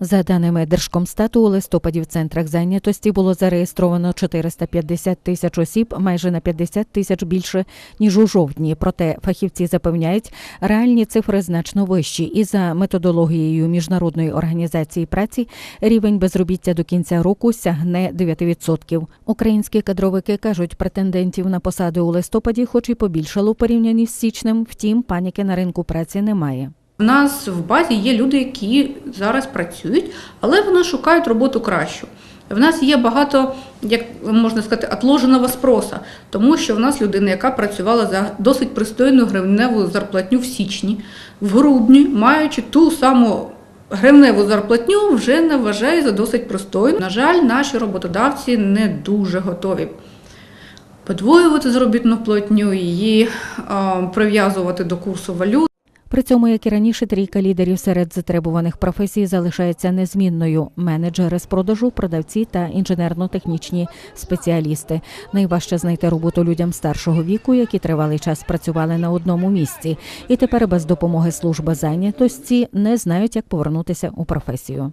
За даними Держкомстату, у листопаді в центрах зайнятості було зареєстровано 450 тисяч осіб, майже на 50 тисяч більше ніж у жовтні. Проте фахівці запевняють, реальні цифри значно вищі. І за методологією міжнародної організації праці рівень безробіття до кінця року сягне 9%. Українські кадровики кажуть, претендентів на посади у листопаді, хоч і побільшало у порівнянні з січнем. Втім, паніки на ринку праці немає. У нас в базі є люди, які зараз працюють, але вони шукають роботу кращу. В нас є багато, як можна сказати, отложеного спроса, тому що в нас людина, яка працювала за досить пристойну гривневу зарплатню в січні, в грудні, маючи ту саму гривневу зарплатню, вже не вважає за досить пристойну. На жаль, наші роботодавці не дуже готові подвоювати заробітну платню, її прив'язувати до курсу валют. При цьому, як і раніше, трійка лідерів серед затребуваних професій залишається незмінною: менеджери з продажу, продавці та інженерно-технічні спеціалісти. Найважче знайти роботу людям старшого віку, які тривалий час працювали на одному місці, і тепер без допомоги служби зайнятості не знають, як повернутися у професію.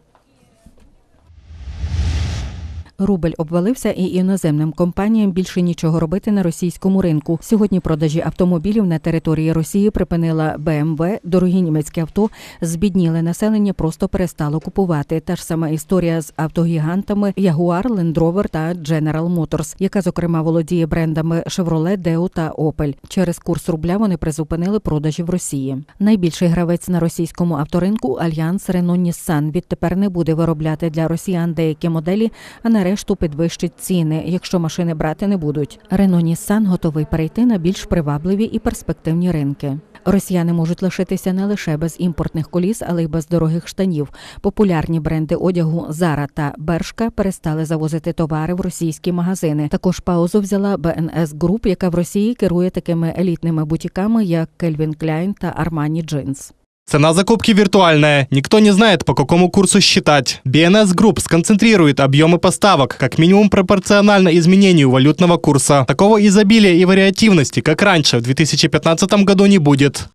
Рубль обвалився, і іноземним компаніям більше нічого робити на російському ринку. Сьогодні продажі автомобілів на території Росії припинила БМВ. Дорогі німецькі авто збідніли населення, просто перестало купувати. Та ж сама історія з автогігантами Land Rover та General Motors, яка зокрема володіє брендами Chevrolet, Deo та Opel. Через курс рубля вони призупинили продажі в Росії. Найбільший гравець на російському авторинку Альянс Renault Nissan відтепер не буде виробляти для росіян деякі моделі, а на решту підвищить ціни, якщо машини брати не будуть. Renault Nissan готовий перейти на більш привабливі і перспективні ринки. Росіяни можуть лишитися не лише без імпортних коліс, але й без дорогих штанів. Популярні бренди одягу Zara та Bershka перестали завозити товари в російські магазини. Також паузу взяла BNS Group, яка в Росії керує такими елітними бутіками, як Calvin Klein та Armani Jeans. Цена закупки виртуальная, никто не знает, по какому курсу считать. BNS Group сконцентрирует объемы поставок как минимум пропорционально изменению валютного курса. Такого изобилия и вариативности, как раньше, в 2015 году не будет.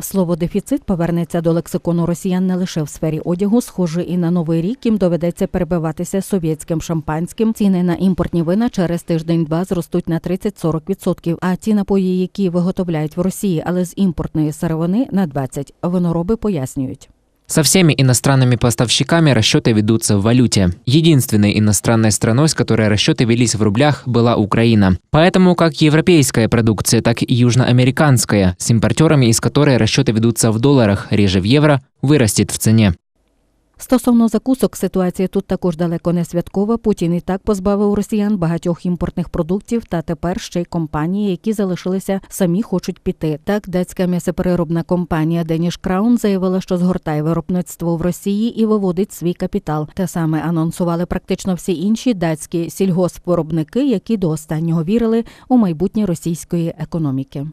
Слово дефіцит повернеться до лексикону росіян не лише в сфері одягу. Схоже, і на новий рік їм доведеться перебиватися совєтським шампанським. Ціни на імпортні вина через тиждень-два зростуть на 30-40%, А ті напої, які виготовляють в Росії, але з імпортної сировини на 20%. Винороби пояснюють. Со всеми иностранными поставщиками расчеты ведутся в валюте. Единственной иностранной страной, с которой расчеты велись в рублях, была Украина. Поэтому как европейская продукция, так и южноамериканская, с импортерами, из которой расчеты ведутся в долларах, реже в евро, вырастет в цене. Стосовно закусок, ситуація тут також далеко не святкова. Путін і так позбавив росіян багатьох імпортних продуктів, та тепер ще й компанії, які залишилися, самі хочуть піти. Так, датська м'ясопереробна компанія Danish Crown заявила, що згортає виробництво в Росії і виводить свій капітал. Те саме анонсували практично всі інші датські сільгоспвиробники, які до останнього вірили у майбутнє російської економіки.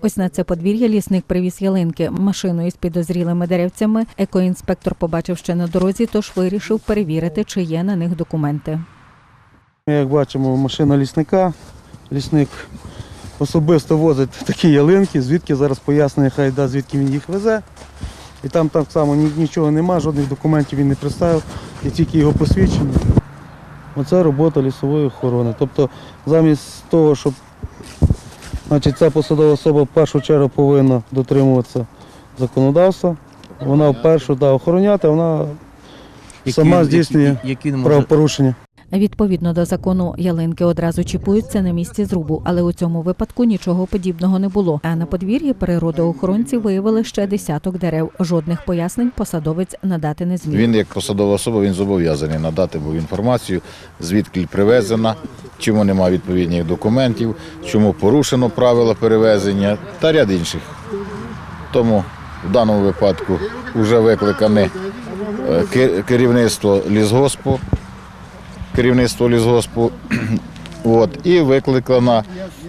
Ось на це подвір'я лісник привіз ялинки машиною з підозрілими деревцями. Екоінспектор побачив ще на дорозі, тож вирішив перевірити, чи є на них документи. Як бачимо, машина лісника. Лісник особисто возить такі ялинки, звідки зараз пояснення, хай да, звідки він їх везе. І там так само нічого нема, жодних документів він не представив, і тільки його посвідчення. Оце робота лісової охорони. Тобто замість того, щоб значить, ця посадова особа в першу чергу повинна дотримуватися законодавства, вона в першу да, охороняти, вона сама здійснює які він може правопорушення. Відповідно до закону, ялинки одразу чіпуються на місці зрубу, але у цьому випадку нічого подібного не було. А на подвір'ї природоохоронці виявили ще десяток дерев. Жодних пояснень посадовець надати не зміг. Він як посадова особа він зобов'язаний надати був інформацію, звідки привезена, чому немає відповідних документів, чому порушено правила перевезення та ряд інших. Тому в даному випадку вже викликане е, керівництво лісгоспу, керівництво лісгоспу, от, і викликана,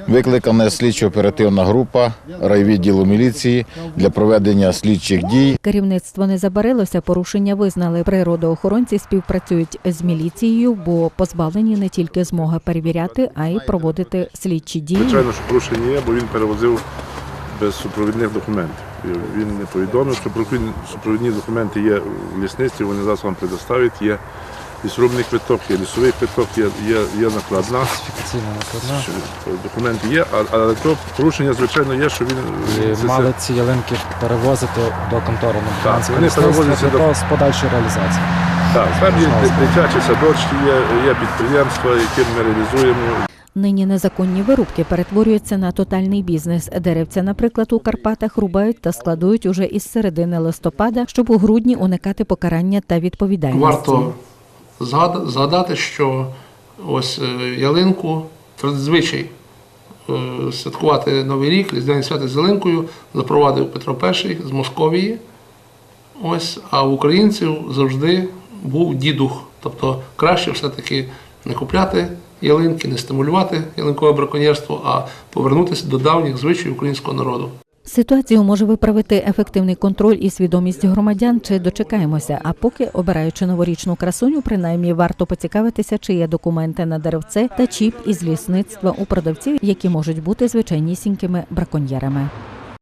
викликана слідчо-оперативна група райвідділу міліції для проведення слідчих дій. Керівництво не забарилося, порушення визнали. Природоохоронці співпрацюють з міліцією, бо позбавлені не тільки змоги перевіряти, а й проводити слідчі дії. Звичайно, що порушення є, бо він перевозив без супровідних документів. Він не повідомив, що провідні- супровідні документи є в лісництві, вони зараз вам предоставлять. Є лісорубний квиток, є лісовий квиток, є, є, є накладна. Офіційна накладна. Документи є, а- але то порушення, звичайно, є, що він І це- мали ці ялинки перевозити до контори на Так, вони перевозяться до- з подальшої реалізації. Так, там є дитячі садочки, є, є підприємства, які ми реалізуємо. Нині незаконні вирубки перетворюються на тотальний бізнес. Деревця, наприклад, у Карпатах рубають та складують уже із середини листопада, щоб у грудні уникати покарання та відповідальності. Варто згадати, що ось е, ялинку традзвичай е, святкувати Новий рік, Різдвяні свята з ялинкою запровадив Петро І з Московії. Ось, а у українців завжди був дідух. Тобто краще все-таки не купляти ялинки, не стимулювати ялинкове браконьєрство, а повернутися до давніх звичаїв українського народу. Ситуацію може виправити ефективний контроль і свідомість громадян. Чи дочекаємося? А поки обираючи новорічну красуню, принаймні варто поцікавитися, чи є документи на деревце та чіп із лісництва у продавців, які можуть бути звичайнісінькими браконьєрами.